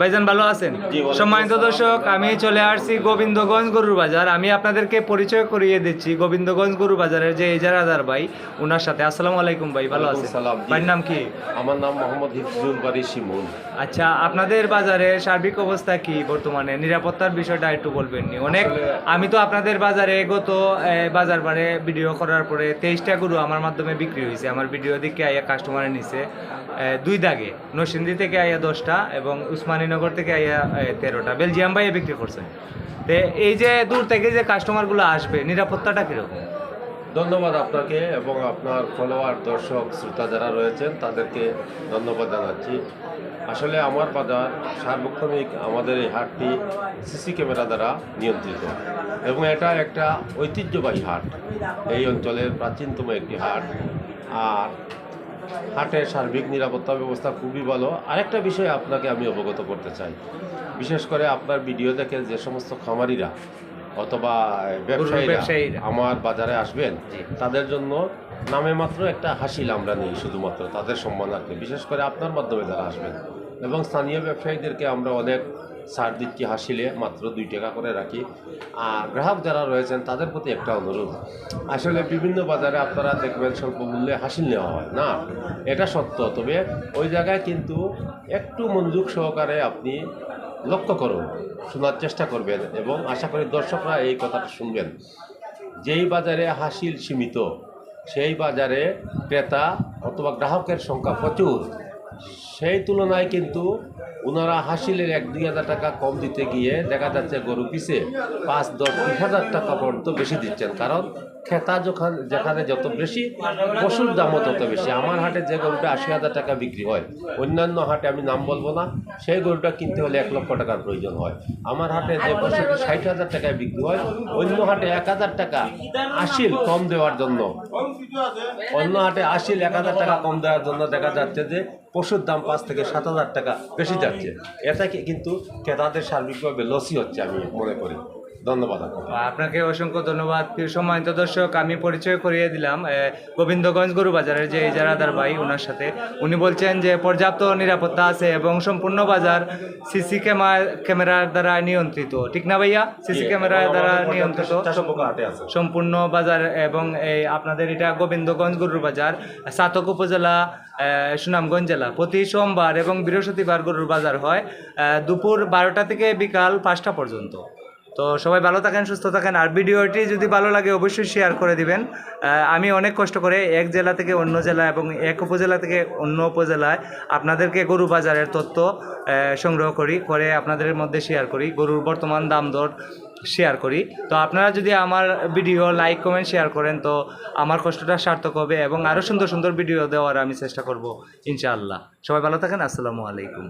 ভাইজান ভালো আছেন? সম্মানিত দর্শক আমি চলে আসছি গোবিন্দগঞ্জ গরুর বাজার। আমি আপনাদেরকে পরিচয় করিয়ে দিচ্ছি গোবিন্দগঞ্জ গরু বাজারের যে ইজারাদার ভাই ওনার সাথে। আসসালামু আলাইকুম ভাই ভালো আছেন? ভাইয়ের নাম কি? আমার নাম মোহাম্মদ হিফজুল বাড়ি শিমুল। আচ্ছা আপনাদের বাজারে সার্বিক অবস্থা কি বর্তমানে? নিরাপত্তার বিষয়টা একটু বলবেন নি। অনেক আমি তো আপনাদের বাজারে গত বাজার বারে ভিডিও করার পরে তেইশটা গরু আমার মাধ্যমে বিক্রি হয়েছে। আমার ভিডিও দিকে আইয়া কাস্টমারে নিছে দুই দাগে। নরসিংদী থেকে আইয়া দশটা এবং উসমানীনগর থেকে আইয়া তেরোটা। বেলজিয়াম ভাইয়ে বিক্রি করছেন তো এই যে দূর থেকে যে কাস্টমারগুলো আসবে, নিরাপত্তাটা কীরকম? ধন্যবাদ আপনাকে এবং আপনার ফলোয়ার দর্শক, শ্রোতা যারা রয়েছেন, তাদেরকে ধন্যবাদ জানাচ্ছি। আসলে আমার বাজার সার্বক্ষণিক আমাদের এই হাটটি সিসি ক্যামেরা দ্বারা নিয়ন্ত্রিত এবং এটা একটা ঐতিহ্যবাহী হাট। এই অঞ্চলের প্রাচীনতম একটি হাট। আর হাটের সার্বিক নিরাপত্তা ব্যবস্থা খুবই ভালো। আরেকটা বিষয় আপনাকে আমি অবগত করতে চাই। বিশেষ করে আপনার ভিডিও দেখে যে সমস্ত খামারিরা অথবা ব্যবসায়ীরা ব্যবসায়ীরা। আমার বাজারে আসবেন তাদের জন্য নামে মাত্র একটা হাসিল আমরা নেই শুধুমাত্র তাদের সম্মান সম্মানার্থে বিশেষ করে আপনার মাধ্যমে যারা আসবেন। এবং স্থানীয় ব্যবসায়ীদেরকে আমরা অনেক ছাড় দিচ্ছি হাসিলে মাত্র দুই টাকা করে রাখি। আর গ্রাহক যারা রয়েছেন, তাদের প্রতি একটা অনুরোধ। আসলে বিভিন্ন বাজারে আপনারা দেখবেন স্বল্প মূল্যে হাসিল নেওয়া হয়, না? এটা সত্য। তবে ওই জায়গায় কিন্তু একটু মনোযোগ সহকারে আপনি লক্ষ্য করুন, শোনার চেষ্টা করবেন এবং আশা করি দর্শকরা এই কথাটা শুনবেন। যেই বাজারে হাসিল সীমিত, সেই বাজারে ক্রেতা অথবা গ্রাহকের সংখ্যা প্রচুর। সেই তুলনায় কিন্তু ওনারা হাসিলের এক দুই হাজার টাকা কম দিতে গিয়ে দেখা যাচ্ছে গরু পিছে পাঁচ, দশ, বিশ হাজার টাকা পর্যন্ত বেশি দিচ্ছেন। কারণ খেতা যখন যেখানে যত বেশি পশুর দামও তত বেশি। আমার হাটে যে গরুটা আশি হাজার টাকা বিক্রি হয়, অন্যান্য হাটে আমি নাম বলব না। সেই গরুটা কিনতে হলে এক লক্ষ টাকার প্রয়োজন হয়। আমার হাটে যে পশুটি ষাট হাজার টাকায় বিক্রি হয়, অন্য হাটে এক হাজার টাকা আশিল কম দেওয়ার জন্য। অন্য হাটে আশিল এক হাজার টাকা কম দেওয়ার জন্য দেখা যাচ্ছে যে পশুর দাম পাঁচ থেকে সাত হাজার টাকা বেশি যাচ্ছে। এটা কিন্তু ক্রেতাদের সার্বিকভাবে লসই হচ্ছে আমি মনে করি। ধন্যবাদ আপনাকে আপনাকে অসংখ্য ধন্যবাদ। প্রিয় সম্মানিত দর্শক আমি পরিচয় করিয়ে দিলাম গোবিন্দগঞ্জ গরু বাজারের যে ইজারাদার ভাই ওনার সাথে। উনি বলছেন যে পর্যাপ্ত নিরাপত্তা আছে এবং সম্পূর্ণ বাজার সিসি ক্যামেরার দ্বারা নিয়ন্ত্রিত। ঠিক না ভাইয়া? সিসি ক্যামেরার দ্বারা নিয়ন্ত্রিত। সম্পূর্ণ বাজার এবং এই আপনাদের এটা গোবিন্দগঞ্জ গরুর বাজার সাতক উপজেলা সুনামগঞ্জ জেলা। প্রতি সোমবার এবং বৃহস্পতিবার গরুর বাজার হয় দুপুর বারোটা থেকে বিকাল পাঁচটা পর্যন্ত। তো সবাই ভালো থাকেন, সুস্থ থাকেন। আর ভিডিওটি যদি ভালো লাগে, অবশ্যই শেয়ার করে দিবেন। আমি অনেক কষ্ট করে এক জেলা থেকে অন্য জেলা এবং এক উপজেলা থেকে অন্য উপজেলায় আপনাদেরকে গরু বাজারের তথ্য সংগ্রহ করি, করে আপনাদের মধ্যে শেয়ার করি, গরুর বর্তমান দাম দর শেয়ার করি। তো আপনারা যদি আমার ভিডিও লাইক কমেন্ট শেয়ার করেন, তো আমার কষ্টটা সার্থক হবে এবং আরও সুন্দর সুন্দর ভিডিও দেওয়ার আমি চেষ্টা করব, ইনশাআল্লাহ। সবাই ভালো থাকেন, আসসালামু আলাইকুম।